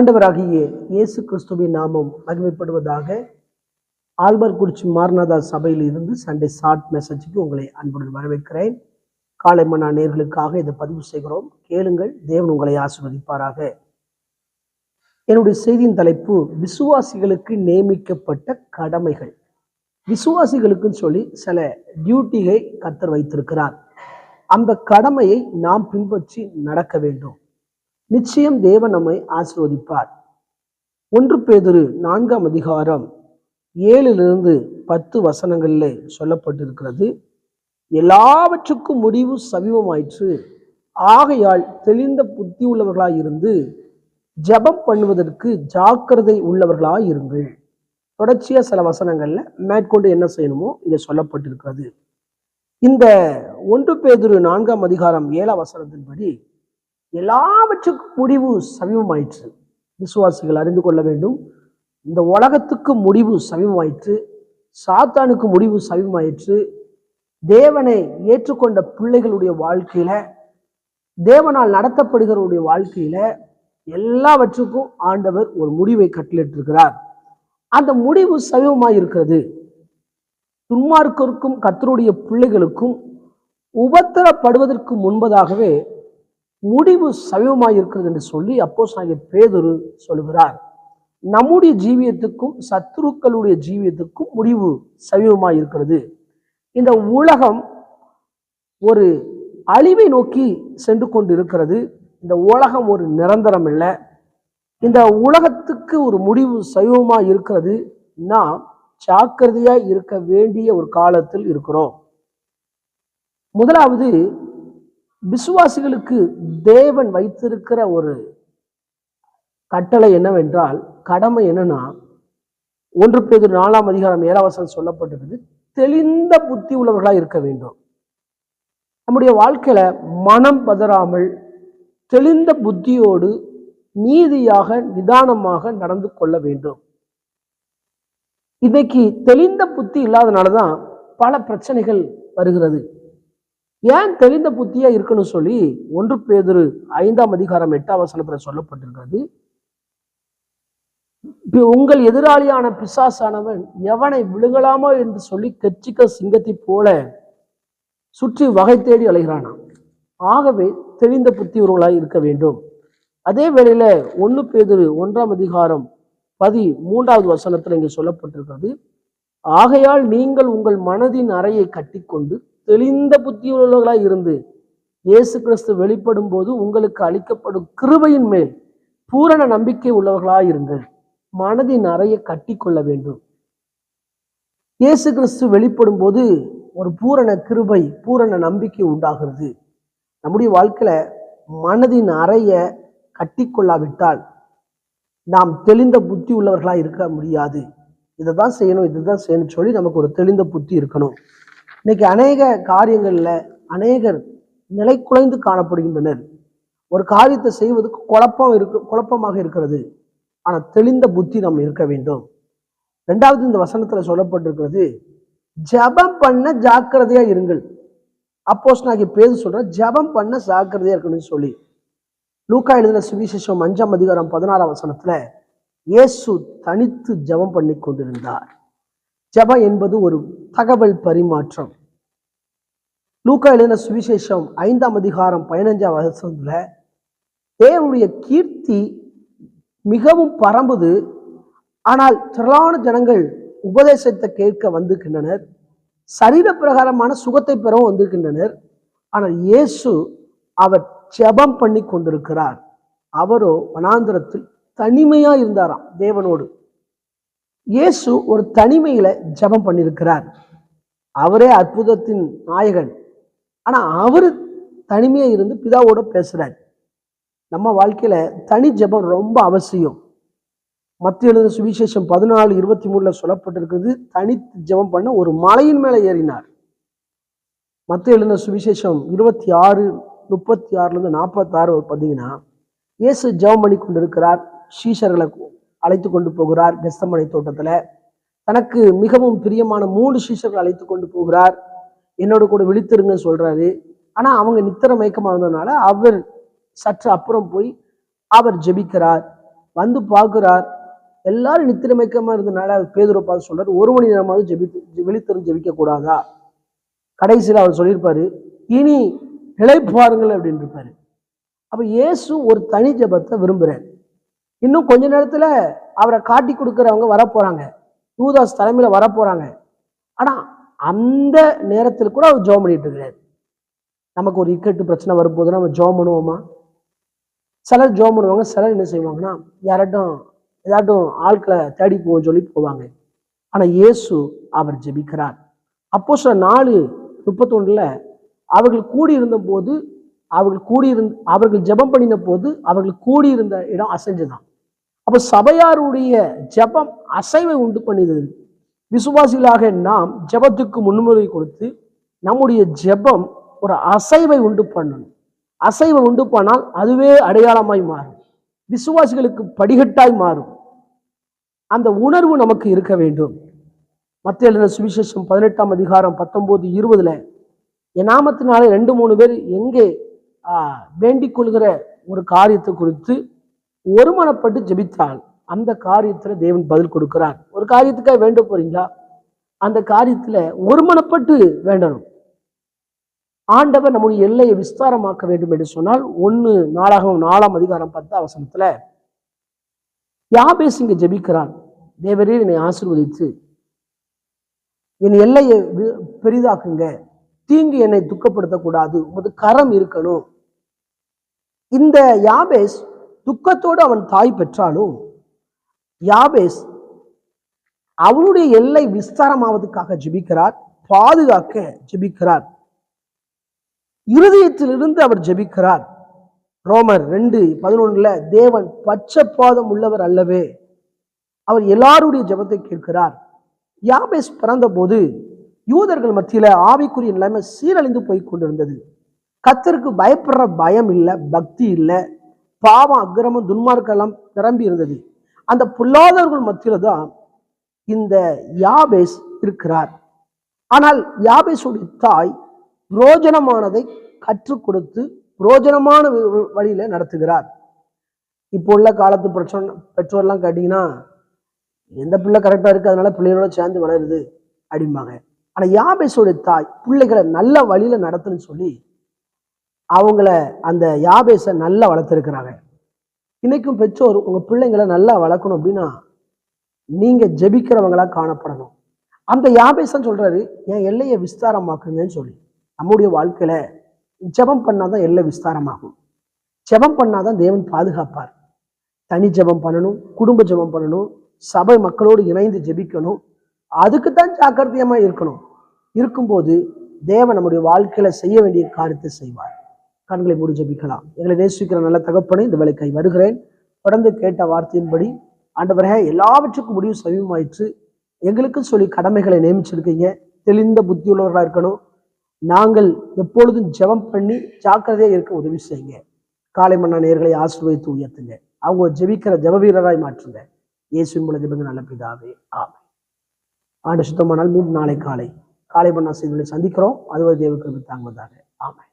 ஆண்டவராகிய இயேசு கிறிஸ்துவின் நாமம் மகிமைப்படுவதாக ஆல்பர்குறிச்சி மாரநாதா மார்நாதா சபையில் இருந்து சண்டே ஷார்ட் மெசேஜுக்கு உங்களை அன்புடன் வரவேற்கிறேன். காலை மன்னா நேர்களுக்காக இதை பதிவு செய்கிறோம். கேளுங்கள் தேவன் உங்களை ஆசிர்வதிப்பாராக. என்னுடைய செய்தியின் தலைப்பு விசுவாசிகளுக்கு நியமிக்கப்பட்ட கடமைகள். விசுவாசிகளுக்குன்னு சொல்லி சில டியூட்டியை கத்தர் வைத்திருக்கிறார். அந்த கடமையை நாம் பின்பற்றி நடக்க வேண்டும். நிச்சயம் தேவன் நம்மை ஆசீர்வதிப்பார். ஒன்று பேதிரு நான்காம் அதிகாரம் ஏழிலிருந்து பத்து வசனங்களில் சொல்லப்பட்டிருக்கிறது. எல்லாவற்றுக்கும் முடிவு சமீபமாயிற்று. ஆகையால் தெளிந்த புத்தி உள்ளவர்களாய் இருந்து ஜெபம் பண்ணுவதற்கு ஜாக்கிரதை உள்ளவர்களாய் இருங்கள் தொடர்ச்சியாக சில வசனங்களில் மேற்கொண்டு என்ன செய்யணுமோ இங்க சொல்லப்பட்டிருக்கிறது. இந்த ஒன்று பேதிரு நான்காம் அதிகாரம் ஏழாம் வசனத்தின்படி எல்லாவற்றுக்கும் முடிவு சமீபமாயிற்று. விசுவாசிகள் அறிந்து கொள்ள வேண்டும். இந்த உலகத்துக்கு முடிவு சமீபமாயிற்று. சாத்தானுக்கு முடிவு சமீபமாயிற்று. தேவனை ஏற்றுக்கொண்ட பிள்ளைகளுடைய வாழ்க்கையில தேவனால் நடத்தப்படுகிறவருடைய வாழ்க்கையில எல்லாவற்றுக்கும் ஆண்டவர் ஒரு முடிவை கட்டளிட்டிருக்கிறார் அந்த முடிவு சமீபமாக இருக்கிறது துன்மார்க்கருக்கும் கத்தருடைய பிள்ளைகளுக்கும் உபத்திரப்படுவதற்கு முன்பதாகவே முடிவு சமயமாக இருக்கிறது என்று சொல்லி அப்போ பேதுரு சொல்லுகிறார். நம்முடைய ஜீவியத்துக்கும் சத்துருக்களுடைய ஜீவியத்துக்கும் முடிவு சமயமாக இருக்கிறது இந்த உலகம் ஒரு அழிவை நோக்கி சென்று கொண்டு இருக்கிறது இந்த உலகம் ஒரு நிரந்தரம் இல்லை இந்த உலகத்துக்கு ஒரு முடிவு சைவமாக இருக்கிறது நாம் ஜாக்கிரதையா இருக்க வேண்டிய ஒரு காலத்தில் இருக்கிறோம். முதலாவது விசுவாசிகளுக்கு தேவன் வைத்திருக்கிற ஒரு கட்டளை என்னவென்றால் கடமை என்னன்னா ஒன்று பேர் நாலாம் அதிகாரம் ஏழாவசம் சொல்லப்பட்டிருக்குது தெளிந்த புத்தி உள்ளவர்களாக இருக்க வேண்டும். நம்முடைய வாழ்க்கையில மனம் பதறாமல் தெளிந்த புத்தியோடு நீதியாக நிதானமாக நடந்து கொள்ள வேண்டும். இன்னைக்கு தெளிந்த புத்தி இல்லாதனாலதான் பல பிரச்சனைகள் வருகிறது. ஏன் தெளிந்த புத்தியா இருக்கணும் சொல்லி ஒன்று பேதிரு ஐந்தாம் அதிகாரம் எட்டாம் வசனத்துல சொல்லப்பட்டிருக்கிறது. இப்ப உங்கள் எதிராளியான பிசாசானவன் எவனை விழுகலாமோ என்று சொல்லி கெச்சிக்க சிங்கத்தை போல சுற்றி வகை தேடி அலைகிறானான் ஆகவே தெளிந்த புத்தி உருவங்களாய் இருக்க வேண்டும். அதே வேளையில ஒன்று பேதிரு ஒன்றாம் அதிகாரம் பதி மூன்றாவது வசனத்துல இங்கே சொல்லப்பட்டிருக்கிறது. ஆகையால் நீங்கள் உங்கள் மனதின் அறையை கட்டிக்கொண்டு தெளிந்த புத்தியுள்ளவர்களாய் இருந்து இயேசு கிறிஸ்து வெளிப்படும் போது உங்களுக்கு அளிக்கப்படும் கிருபையின் மேல் பூரண நம்பிக்கை உள்ளவர்களாய் இருங்கள். மனதின் அறையை கட்டி கொள்ள வேண்டும். இயேசு கிறிஸ்து வெளிப்படும் போது ஒரு பூரண கிருபை பூரண நம்பிக்கை உண்டாகிறது. நம்முடைய வாழ்க்கையில மனதின் அறைய கட்டி கொள்ளாவிட்டால் நாம் தெளிந்த புத்தி உள்ளவர்களா இருக்க முடியாது. இதை தான் செய்யணும் இதுதான் செய்யணும் சொல்லி நமக்கு ஒரு தெளிந்த புத்தி இருக்கணும். இன்னைக்கு அநேக காரியங்களில் அநேகர் நிலை குலைந்து காணப்படுகின்றனர். ஒரு காரியத்தை செய்வதற்கு குழப்பம் இருக்கு குழப்பமாக இருக்கிறது. ஆனால் தெளிந்த புத்தி நாம் இருக்க வேண்டும். ரெண்டாவது இந்த வசனத்தில் சொல்லப்பட்டிருக்கிறது ஜபம் பண்ண ஜாக்கிரதையா இருங்கள். அப்போஸ் நாகி பேர் சொல்ற ஜபம் பண்ண ஜாக்கிரதையா இருக்கணும்னு சொல்லி. லூக்கா எழுதின சுவிசேஷம் அஞ்சாம் அதிகாரம் பதினாறாம் வசனத்துல இயேசு தனித்து ஜபம் பண்ணி கொண்டிருந்தார். ஜப என்பது ஒரு தகவல் பரிமாற்றம். லூக்கா எழுதின சுவிசேஷம் ஐந்தாம் அதிகாரம் பதினஞ்சாம் வசனத்துல தேவனுடைய கீர்த்தி மிகவும் பரம்புது. ஆனால் திரளான ஜனங்கள் உபதேசத்தை கேட்க வந்திருக்கின்றனர். சரீர பிரகாரமான சுகத்தை பெறவும் வந்திருக்கின்றனர். ஆனால் இயேசு அவர் ஜெபம் பண்ணி கொண்டிருக்கிறார் அவரோ வனாந்திரத்தில் தனிமையா இருந்தாராம் தேவனோடு. இயேசு ஒரு தனிமையில ஜெபம் பண்ணியிருக்கிறார். அவரே அற்புதத்தின் நாயகன். ஆனால் அவர் தனிமையாக இருந்து பிதாவோட பேசுகிறார் நம்ம வாழ்க்கையில் தனி ஜெபம் ரொம்ப அவசியம். மத்திய எழுதின சுவிசேஷம் பதினாலு இருபத்தி மூணுல சொல்லப்பட்டிருக்கிறது தனித்து ஜெபம் பண்ண ஒரு மலையின் மேலே ஏறினார். மத்திய எழுதின சுவிசேஷம் இருபத்தி ஆறு முப்பத்தி ஆறுல இருந்து பார்த்தீங்கன்னா இயேசு ஜெபம் பண்ணி கொண்டிருக்கிறார் சீஷர்களை அழைத்து கொண்டு போகிறார் கெஸ்தமனை தோட்டத்தில். தனக்கு மிகவும் பிரியமான மூணு சீஷர்கள் அழைத்து கொண்டு போகிறார். என்னோட கூட விழித்திருங்க சொல்றாரு. ஆனால் அவங்க நித்திர மயக்கமாக இருந்ததுனால அவர் சற்று அப்புறம் போய் அவர் ஜெபிக்கிறார். வந்து பார்க்குறார். எல்லாரும் நித்திரமைக்கமா இருந்ததுனால பேதுரை பார்த்து சொல்றாரு ஒரு மணி நேரமாவது ஜெபித்து விழித்திருந்து ஜெபிக்க கூடாதா? கடைசியில் அவர் சொல்லியிருப்பாரு இனி இளைப்பாருங்கள் அப்படின்னு இருப்பாரு. அப்போ இயேசு ஒரு தனி ஜெபத்தை விரும்புறார். இன்னும் கொஞ்ச நேரத்தில் அவரை காட்டி கொடுக்குறவங்க வரப்போகிறாங்க யூதாஸ் தலைமையில் வரப்போகிறாங்க ஆனால் அந்த நேரத்தில் கூட அவர் ஜெபம் பண்ணிட்டு இருக்கிறார். நமக்கு ஒரு இக்கட்டு பிரச்சனை வரும்போது நம்ம ஜோம் பண்ணுவோமா? சிலர் ஜெபம் பண்ணுவாங்க சிலர் என்ன செய்வாங்கன்னா யாராட்டும் ஏதாட்டும் ஆட்களை தேடி போவோம் சொல்லி போவாங்க. ஆனால் இயேசு அவர் ஜெபிக்கிறார். அப்போ சில நாலு முப்பத்தொன்னுல அவர்கள் கூடியிருந்த போது அவர்கள் கூடியிருந்த அவர்கள் ஜெபம் பண்ணின போது அவர்கள் கூடியிருந்த இடம் அசைஞ்சுதான் அப்போ சபையாருடைய ஜெபம் அசைவை உண்டு பண்ணியது. விசுவாசிகளாக நாம் ஜெபத்துக்கு முன்னுரிமை கொடுத்து நம்முடைய ஜெபம் ஒரு அசைவை உண்டு பண்ணணும். அசைவை உண்டு பண்ணால் அதுவே அடையாளமாய் மாறும். விசுவாசிகளுக்கு படிகட்டாய் மாறும். அந்த உணர்வு நமக்கு இருக்க வேண்டும். மத்திய எழுதின சுவிசேஷம் பதினெட்டாம் அதிகாரம் பத்தொம்போது இருபதுல என் நாமத்தினாலே ரெண்டு மூணு பேர் எங்கே வேண்டிக் கொள்கிற ஒரு காரியத்தை குறித்து ஒருமனப்பட்டு ஜெபித்தால் அந்த காரியத்துல தேவன் பதில் கொடுக்கிறார். ஒரு காரியத்துக்காக வேண்ட போறீங்களா? அந்த காரியத்துல ஒருமனப்பட்டு வேண்டணும். ஆண்டவர் நம்முடைய எல்லையை விஸ்தாரமாக்க வேண்டும் என்று சொன்னால் ஒன்னு நாளாகவும் நாலாம் அதிகாரம் பத்து அவசரத்துல யாபேஸ் இங்க ஜெபிக்கிறான். தேவரே என்னை ஆசிர்வதித்து என் எல்லையை பெரிதாக்குங்க. தீங்கு என்னை துக்கப்படுத்தக்கூடாது. உமது கரம் இருக்கணும். இந்த யாபேஸ் துக்கத்தோடு அவன் தாய் பெற்றாலும் யாபேஸ் அவனுடைய எல்லை விஸ்தாரமாவதுக்காக ஜெபிக்கிறார் பாதுகாக்க ஜெபிக்கிறார். இருதயத்திலிருந்து அவர் ஜெபிக்கிறார். ரோமர் ரெண்டு பதினொன்றுல தேவன் பச்சைப்பாதம் உள்ளவர் அல்லவே. அவர் எல்லாருடைய ஜெபத்தை கேட்கிறார். யாபேஸ் பிறந்தபோது யூதர்கள் மத்தியில ஆவிக்குரிய நிலைமை சீரழிந்து போய் கொண்டிருந்தது. கத்தருக்கு பயப்படுற பயம் இல்லை பக்தி இல்லை. பாவம் அக்கிரமம் துன்மார்க்கெல்லாம் நிரம்பி இருந்தது. அந்த பொல்லாதவர்கள் மத்தியில தான் இந்த யாபேஸ் இருக்கிறார். ஆனால் யாபேஸுடைய தாய் புரோஜனமானதை கற்றுக் கொடுத்து புரோஜனமான வழியில நடத்துகிறார். இப்போ உள்ள காலத்து பிரச்சனை பெற்றோர்லாம் கேட்டிங்கன்னா எந்த பிள்ளை கரெக்டாக இருக்கு? அதனால பிள்ளைகளோட சேர்ந்து வளருது. அப்படிம்பாங்க. ஆனா யாபேஸோட தாய் பிள்ளைகளை நல்ல வழியில நடத்துன்னு சொல்லி அவங்கள அந்த யாபேஸை நல்லா வளர்த்துருக்குறாங்க. இன்றைக்கும் பெற்றோர் உங்கள் பிள்ளைங்களை நல்லா வளர்க்கணும் அப்படின்னா நீங்கள் ஜெபிக்கிறவங்களா காணப்படணும். அந்த யாபேசன் சொல்கிறாரு என் எல்லையை விஸ்தாரமாக்குங்கன்னு சொல்லி. நம்முடைய வாழ்க்கையில் ஜெபம் பண்ணாதான் எல்லை விஸ்தாரமாகும். ஜெபம் பண்ணாதான் தேவன் பாதுகாப்பார். தனி ஜெபம் பண்ணணும் குடும்ப ஜெபம் பண்ணணும் சபை மக்களோடு இணைந்து ஜெபிக்கணும். அதுக்கு தான் ஜாக்கிரதையமாக இருக்கணும். இருக்கும்போது தேவன் நம்முடைய வாழ்க்கையில் செய்ய வேண்டிய காரியத்தை செய்வார். கண்களை மூடி ஜெபிக்கலாம். எங்களை நேசிக்கிற நல்ல தகப்பனை இந்த வேலைக்கை வருகிறேன். தொடர்ந்து கேட்ட வார்த்தையின்படி ஆண்டவரே எல்லாவற்றுக்கும் முடிவு சமீபமாயிற்று. எங்களுக்கும் சொல்லி கடமைகளை நியமிச்சிருக்கீங்க. தெளிந்த புத்தியுள்ளவர்களாக இருக்கணும். நாங்கள் எப்பொழுதும் ஜெபம் பண்ணி ஜாக்கிரதையாக இருக்க உதவி செய்யுங்க. காலை மன்னா நேர்களை ஆசிர்வதித்து உயர்த்துங்க. அவங்க ஜெபிக்கிற ஜப வீரராய் மாற்றுங்க. இயேசுவின் மூலம் ஜெபங்க நல்ல பிதாவே ஆமை ஆண்டு சுத்தமானால் மீண்டும் நாளை காலை. காலை மன்னா செய்திகளை சந்திக்கிறோம். அதுவரை தேவ கிருபை தாங்குவதாக. ஆமை